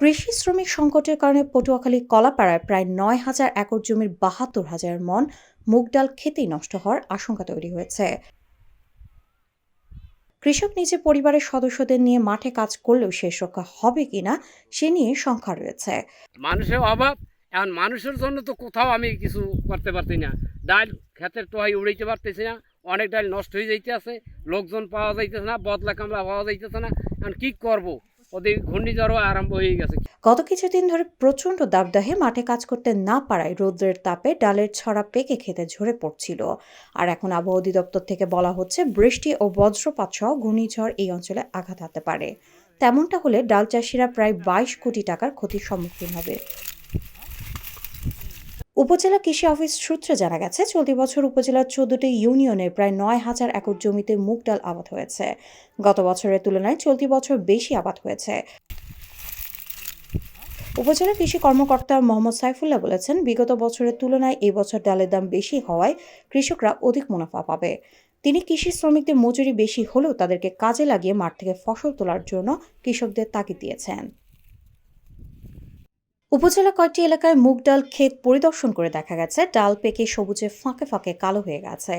কৃষি শ্রমিক সংকটের কারণে পটুয়াখালী কলাপাড়ায় প্রায় নয় হাজার একর জমির বাহাত্তর হাজার মন মুগ ডাল খেতেই নষ্ট হওয়ার আশঙ্কা তৈরি হয়েছে। কৃষক নিজে পরিবারের সদস্যদের নিয়ে মাঠে কাজ করলেও শেষ রক্ষা হবে কিনা সে নিয়ে শঙ্কা রয়েছে। মানুষের অভাব, এখন মানুষের জন্য তো কোথাও আমি কিছু করতে পারছি না। ডাল ক্ষেতের টোহাই উড়াইতে পারতেছি না, অনেক ডাল নষ্ট হয়ে যাইতে আছে লোকজন পাওয়া যাইতেছে না, বদলা কামলা পাওয়া যাইতেছে না, এখন কি করব? গত কিছুদিন ধরে প্রচণ্ড দাবদাহে মাঠে কাজ করতে না পারায় রৌদ্রের তাপে ডালের ছড়া পেকে খেতে ঝরে পড়ছিল। আর এখন আবহাওয়া অধিদপ্তর থেকে বলা হচ্ছে, বৃষ্টি ও বজ্রপাত সহ ঘূর্ণিঝড় এই অঞ্চলে আঘাত হতে পারে। তেমনটা হলে ডাল চাষিরা প্রায় বাইশ কোটি টাকার ক্ষতির সম্মুখীন হবে। উপজেলা কৃষি অফিস সূত্রে জানা গেছে, চলতি বছর উপজেলার চোদ্দটি ইউনিয়নের প্রায় নয় হাজার একর জমিতে মুগ ডাল আবাদ হয়েছে। গত বছরের তুলনায় চলতি বছর বেশি আবাদ হয়েছে। উপজেলা কৃষি কর্মকর্তা মোহাম্মদ সাইফুল্লাহ বলেছেন, বিগত বছরের তুলনায় এই বছর ডালের দাম বেশি হওয়ায় কৃষকরা অধিক মুনাফা পাবে। তিনি কৃষি শ্রমিকদের মজুরি বেশি হলেও তাদেরকে কাজে লাগিয়ে মাঠ থেকে ফসল তোলার জন্য কৃষকদের তাগিদ দিয়েছেন। উপজেলা কয়েকটি এলাকায় মুগ ডাল ক্ষেত পরিদর্শন করে দেখা গেছে। ডাল পেকে সবুজে ফাঁকে ফাঁকে কালো হয়ে গেছে।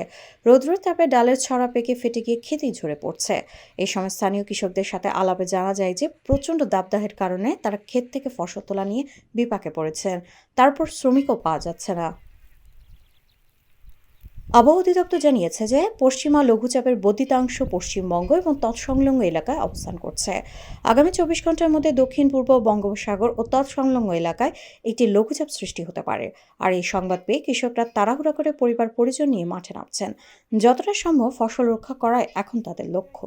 রৌদ্রের তাপে ডালের ছড়া পেকে ফেটে গিয়ে খেতেই ঝরে পড়ছে। এই সময় স্থানীয় কৃষকদের সাথে আলাপে জানা যায় যে, প্রচণ্ড দাবদাহের কারণে তারা ক্ষেত থেকে ফসল তোলা নিয়ে বিপাকে পড়েছেন। তারপর শ্রমিকও পাওয়া যাচ্ছে না। আবহাওয়া অধিদপ্তর জানিয়েছে যে পশ্চিমা লঘুচাপের বর্ধিতাংশ পশ্চিমবঙ্গ এবং তৎসংলগ্ন এলাকায় অবস্থান করছে। আগামী চব্বিশ ঘণ্টার মধ্যে দক্ষিণ, পূর্ব বঙ্গোপসাগর ও তৎসংলগ্ন এলাকায় একটি লঘুচাপ সৃষ্টি হতে পারে। আর এই সংবাদ পেয়ে কৃষকরা তাড়াহুড়া করে পরিবার পরিজন নিয়ে মাঠে নামছেন। যতটা সম্ভব ফসল রক্ষা করায় এখন তাদের লক্ষ্য।